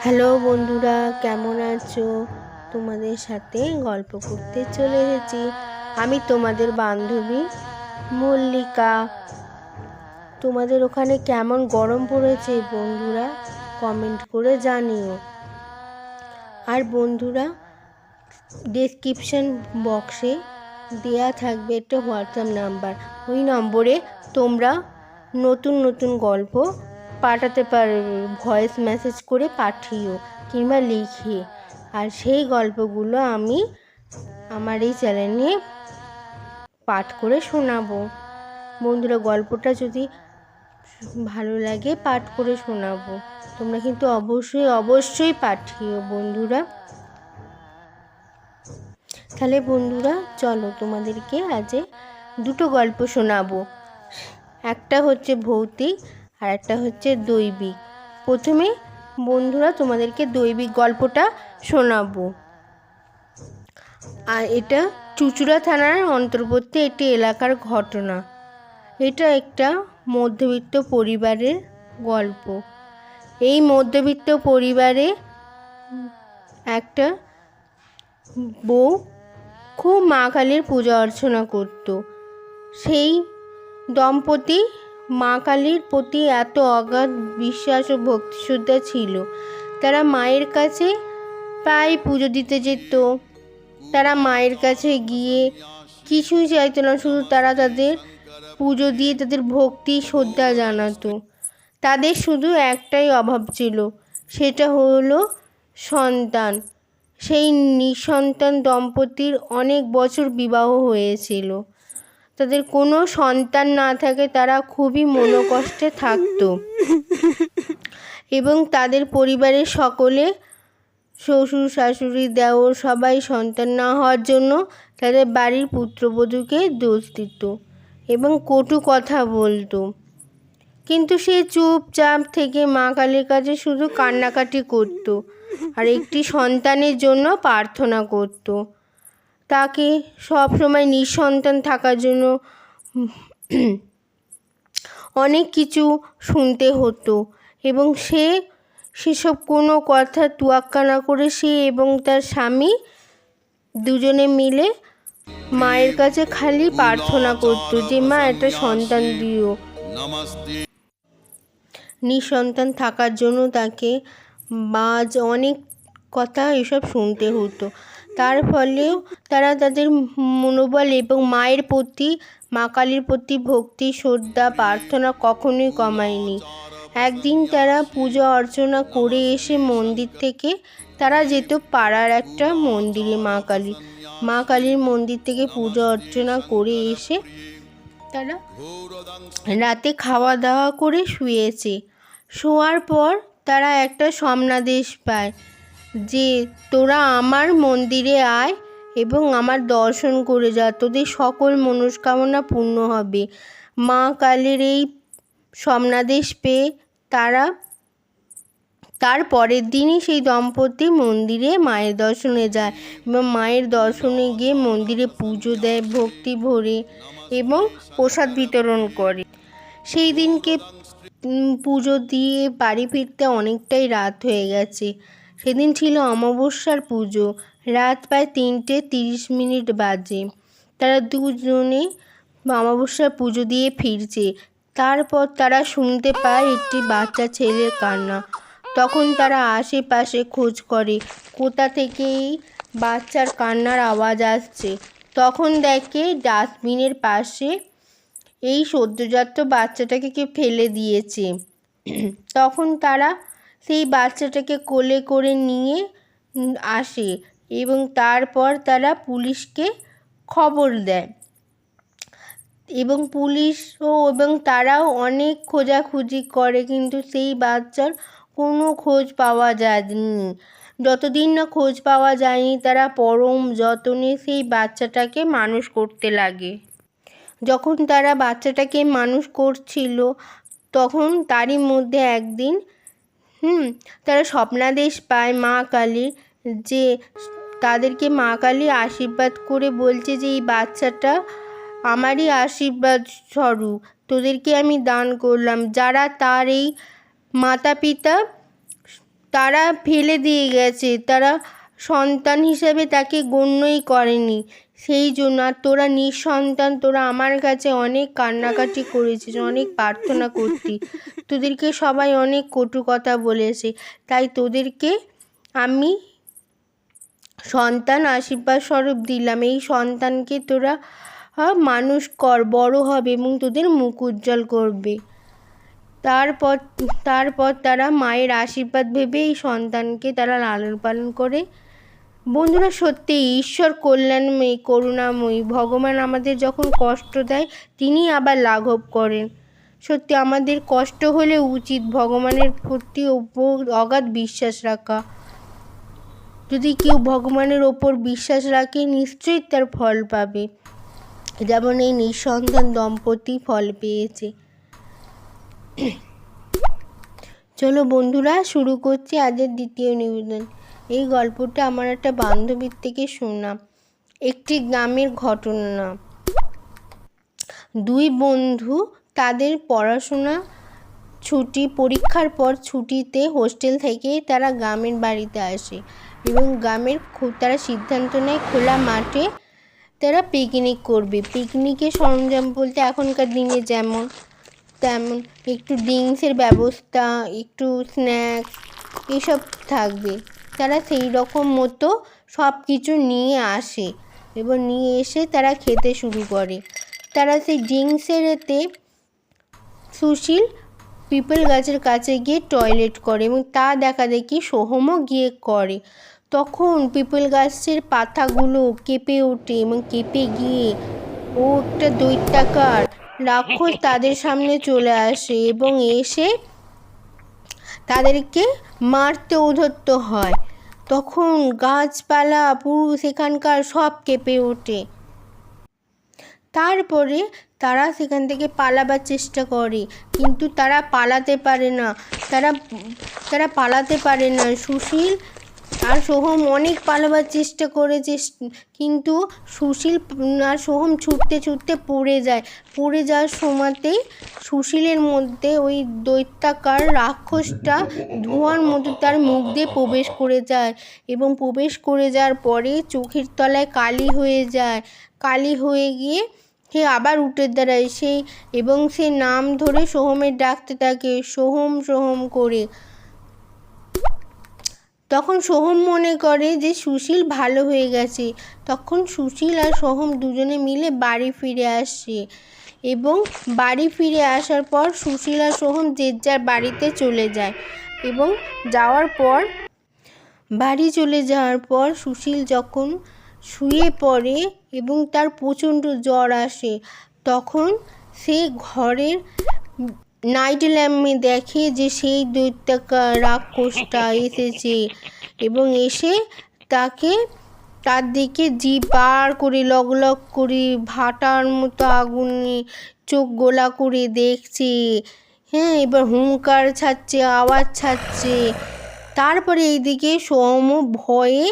Hello বন্ধুরা, কেমন আছো? তোমাদের সাথে গল্প করতে চলে এসেছি। আমি তোমাদের বান্ধবী মল্লিকা। তোমাদের ওখানে কেমন গরম পড়েছে, বন্ধুরা? কমেন্ট করে জানিও। আর বন্ধুরা ডেসক্রিপশন বক্সে দেয়া থাকবে একটা হোয়াটসঅ্যাপ নাম্বার ওই নম্বরে তোমরা নতুন নতুন গল্প পাঠাতে পারবে ভয়েস মেসেজ করে পাঠিও কিংবা লিখে। আর সেই গল্পগুলো আমি আমার এই চ্যানেলে পাঠ করে শোনাবো। বন্ধুরা, গল্পটা যদি ভালো লাগে পাঠ করে শোনাবো। তোমরা কিন্তু অবশ্যই অবশ্যই পাঠিও বন্ধুরা। তাহলে বন্ধুরা, চলো তোমাদেরকে আজ দুটো গল্প শোনাবো। একটা হচ্ছে ভৌতিক আর একটা হচ্ছে দৈবিক। প্রথমে বন্ধুরা তোমাদেরকে দৈবিক গল্পটা শোনাবো। আর এটা চুচুড়া থানার অন্তর্বর্তী একটি এলাকার ঘটনা। এটা একটা মধ্যবিত্ত পরিবারের গল্প। এই মধ্যবিত্ত পরিবারে একটা বউ খুব মা কালীর পূজা অর্চনা করত। সেই দম্পতি মা কালীর প্রতি এত অগাধ বিশ্বাস ও ভক্তিশ্রদ্ধা ছিল। তারা মায়ের কাছে প্রায় পুজো দিতে যেত। তারা মায়ের কাছে গিয়ে কিছুই চাইতো না, শুধু তারা তাদের পুজো দিয়ে তাদের ভক্তি শ্রদ্ধা জানাতো। তাদের শুধু একটাই অভাব ছিল, সেটা হলো সন্তান। সেই নিঃসন্তান দম্পতির অনেক বছর বিবাহ হয়েছিল। তাদের কোনো সন্তান না থাকে, তারা খুবই মনোকষ্টে থাকত। এবং তাদের পরিবারের সকলে শ্বশুর, শাশুড়ি, দেওর সবাই সন্তান না হওয়ার জন্য তাদের বাড়ির পুত্রবধূকে দোষ দিত এবং কটু কথা বলতো। কিন্তু সে চুপচাপ থেকে মা কালীর কাছে শুধু কান্নাকাটি করতো আর একটি সন্তানের জন্য প্রার্থনা করত। তাকে সব সময় নিঃসন্তান থাকার জন্য অনেক কিছু শুনতে হতো এবং সে সেসব কোনো কথা তুয়াক্কা না করে সে এবং তার স্বামী দুজনে মিলে মায়ের কাছে খালি প্রার্থনা করতো যে, মা, একটা সন্তান দিও। নিঃসন্তান থাকার জন্য তাকে বাজ অনেক কথা এসব শুনতে হতো। তার ফলেও তারা তাদের মনোবল এবং মায়ের প্রতি, মা কালীর প্রতি ভক্তি, শ্রদ্ধা, প্রার্থনা কখনোই কমায়নি। একদিন তারা পূজা অর্চনা করে এসে মন্দির থেকে তারা যেত পাড়ার একটা মন্দিরে মা কালী। মা কালীর মন্দির থেকে পূজা অর্চনা করে এসে তারা রাতে খাওয়া দাওয়া করে শুয়েছে। শোয়ার পর তারা একটা স্বপ্নাদেশ পায়। যে তোরা আমার মন্দিরে আয় এবং আমার দর্শন করে যা। তোদের সকল মনস্কামনা পূর্ণ হবে। মা কালের এই স্বপ্নাদেশ পেয়ে তারা তার পরের দিনই সেই দম্পতি মন্দিরে মায়ের দর্শনে যায় এবং মায়ের দর্শনে গিয়ে মন্দিরে পুজো দেয়, ভক্তি ভরে এবং প্রসাদ বিতরণ করে। সেই দিনকে পুজো দিয়ে বাড়ি ফিরতে অনেকটাই রাত হয়ে গেছে। সেদিন ছিল অমাবস্যার পুজো। রাত প্রায় তিনটে তিরিশ মিনিট বাজে। তারা দুজনে অমাবস্যার পুজো দিয়ে ফিরছে। তারপর তারা শুনতে পায় একটি বাচ্চা ছেলের কান্না। তখন তারা আশেপাশে খোঁজ করে, কোথা থেকে এই বাচ্চার কান্নার আওয়াজ আসছে। তখন দেখে ডাস্টবিনের পাশে এই সদ্যজাত বাচ্চাটাকে কেউ ফেলে দিয়েছে। তখন তারা সেই বাচ্চাটাকে কোলে করে নিয়ে আসে এবং তারপর তারা পুলিশকে খবর দেয়। এবং পুলিশও এবং তারাও অনেক খোঁজাখুঁজি করে কিন্তু সেই বাচ্চার কোনো খোঁজ পাওয়া যায়নি। যতদিন না খোঁজ পাওয়া যায়নি, তারা পরম যত্নে সেই বাচ্চাটাকে মানুষ করতে লাগে। যখন তারা বাচ্চাটাকে মানুষ করছিল, তখন তারই মধ্যে একদিন হুম, তারা স্বপ্নাদেশ পায় মা কালী যে তাদেরকে মা কালী আশীর্বাদ করে বলছে যে, এই বাচ্চাটা আমারই আশীর্বাদ স্বরূপ, তোদেরকে আমি দান করলাম। যারা তার এই মাতা পিতা তারা ফেলে দিয়ে গেছে। তারা সন্তান হিসেবে তাকে গণ্যই করেনি। সেই জন্য আর তোরা নিঃসন্তান, তোরা আমার কাছে অনেক কান্নাকাটি করেছিস, অনেক প্রার্থনা করতি তোদেরকে সবাই অনেক কটু কথা বলেছে। তাই তোদেরকে আমি সন্তান আশীর্বাদ স্বরূপ দিলাম। এই সন্তানকে তোরা মানুষ কর, বড় হবে এবং তোদের মুখ উজ্জ্বল করবে। তারপর তারপর তারা মায়ের আশীর্বাদ ভেবে এই সন্তানকে তারা লালন পালন করে বন্ধুরা সত্যি ঈশ্বর কল্যাণময়ী, করুণাময়ী। ভগবান আমাদের যখন কষ্ট দেয়, তিনি আবার লাঘব করেন। সত্যি, আমাদের কষ্ট হলে উচিত ভগবানের প্রতি ওপর অগাধ বিশ্বাস রাখা। যদি কেউ ভগবানের ওপর বিশ্বাস রাখে, নিশ্চয়ই তার ফল পাবে। যেমন এই নিঃসন্তান দম্পতি ফল পেয়েছে। চলো বন্ধুরা, শুরু করছি আজের দ্বিতীয় নিবেদন। এই গল্পটা আমার একটা বান্ধবীর থেকে শোনা। একটি গ্রামের ঘটনা। দুই বন্ধু তাদের পড়াশোনা ছুটি, পরীক্ষার পর ছুটিতে হোস্টেল থেকে তারা গ্রামের বাড়িতে আসে এবং গ্রামের তারা সিদ্ধান্ত নেয় খোলা মাঠে তারা পিকনিক করবে। পিকনিকের সরঞ্জাম বলতে এখনকার দিনে যেমন, তেমন একটু ড্রিঙ্কসের ব্যবস্থা, একটু স্ন্যাক্স এসব থাকবে। তারা সেই রকম মতো সব কিছু নিয়ে আসে এবং নিয়ে এসে তারা খেতে শুরু করে। তারা সেই ড্রিঙ্কসের এতে সুশীল পিপল গাছের কাছে গিয়ে টয়লেট করে এবং তা দেখা দেখি সোহমও গিয়ে করে। তখন পিপল গাছের পাতাগুলো কেঁপে ওঠে এবং কেঁপে গিয়ে ও একটা দৈত্যাকার রাক্ষস তাদের সামনে চলে আসে এবং এসে তাদেরকে মারতে উদ্ধত্ত হয়। তখন গাছপালা পুরো সেখানকার সব কেঁপে ওঠে। তারপরে তারা সেখান থেকে পালাবার চেষ্টা করে, কিন্তু তারা পালাতে পারে না। তারা তারা পালাতে পারে না। সুশীল আর সোহম অনেক পালাবার চেষ্টা করেছে, কিন্তু সুশীল আর সোহম ছুটতে ছুটতে পড়ে যায়। পড়ে যাওয়ার সময়তেই সুশীলের মধ্যে ওই দৈত্যাকার রাক্ষসটা ধোঁয়ার মতো তার মুখ দিয়ে প্রবেশ করে যায় এবং প্রবেশ করে যাওয়ার পরে চোখের তলায় কালি হয়ে যায়। কালি হয়ে গিয়ে সে আবার উঠে দাঁড়ায় সেই এবং সে নাম ধরে সোহমের ডাকতে থাকে, সোহম সোহম করে। তখন সোহম মনে করে যে সুশীল ভালো হয়ে গেছে। তখন সুশীল আর সোহম দুজনে মিলে বাড়ি ফিরে আসে এবং বাড়ি ফিরে আসার পর সুশীল আর সোহম যে যার বাড়িতে চলে যায় এবং যাওয়ার পর বাড়ি চলে যাওয়ার পর সুশীল যখন শুয়ে পড়ে এবং তার প্রচণ্ড জ্বর আসে, তখন সে ঘরের নাইট ল্যাম্পে দেখে যে সেই দৈত্যাকা রাক্ষসটা এসেছে এবং এসে তাকে তার দিকে জি পার করে লগ লগ করে ভাটার মতো আগুনে চোখ গোলা করে দেখছে। হ্যাঁ এবার হুঙ্কার ছাড়ছে, আওয়াজ ছাড়ছে। তারপরে এইদিকে সোহম ভয়ে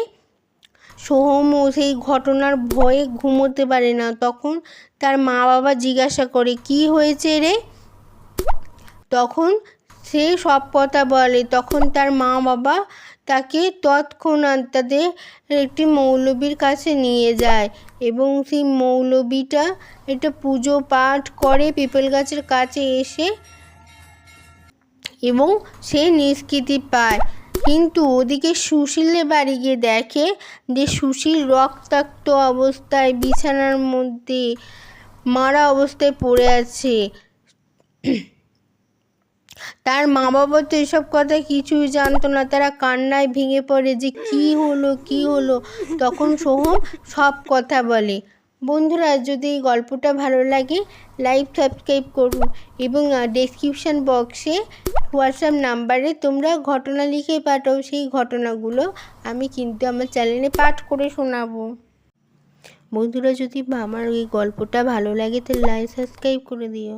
সোহম সেই ঘটনার ভয়ে ঘুমোতে পারে না। তখন তার মা বাবা জিজ্ঞাসা করে, কি হয়েছে রে? তখন সে সব কথা বলে। তখন তার মা বাবা তাকে তৎক্ষণাৎ তাদের একটি মৌলবীর কাছে নিয়ে যায় এবং সেই মৌলবীটা একটা পুজো পাঠ করে পিপল গাছের কাছে এসে এবং সে নিষ্কৃতি পায়। কিন্তু ওদিকে সুশীলের বাড়ি গিয়ে দেখে যে সুশীল রক্তাক্ত অবস্থায় বিছানার মধ্যে মারা অবস্থায় পড়ে আছে। তার মা বাবা তো এসব কথা কিছুই জানতো না। তারা কান্নায় ভেঙে পড়ে যে, কি হলো কি হলো? তখন সোহম সব কথা বলে। বন্ধুরা, যদি এই গল্পটা ভালো লাগে, লাইক, সাবস্ক্রাইব করুন এবং ডেসক্রিপশান বক্সে হোয়াটসঅ্যাপ নাম্বারে তোমরা ঘটনা লিখে পাঠাও। সেই ঘটনাগুলো আমি কিন্তু আমার চ্যানেলে পাঠ করে শোনাবো। বন্ধুরা, যদি আমার ওই গল্পটা ভালো লাগে, তাহলে লাইক সাবস্ক্রাইব করে দিও।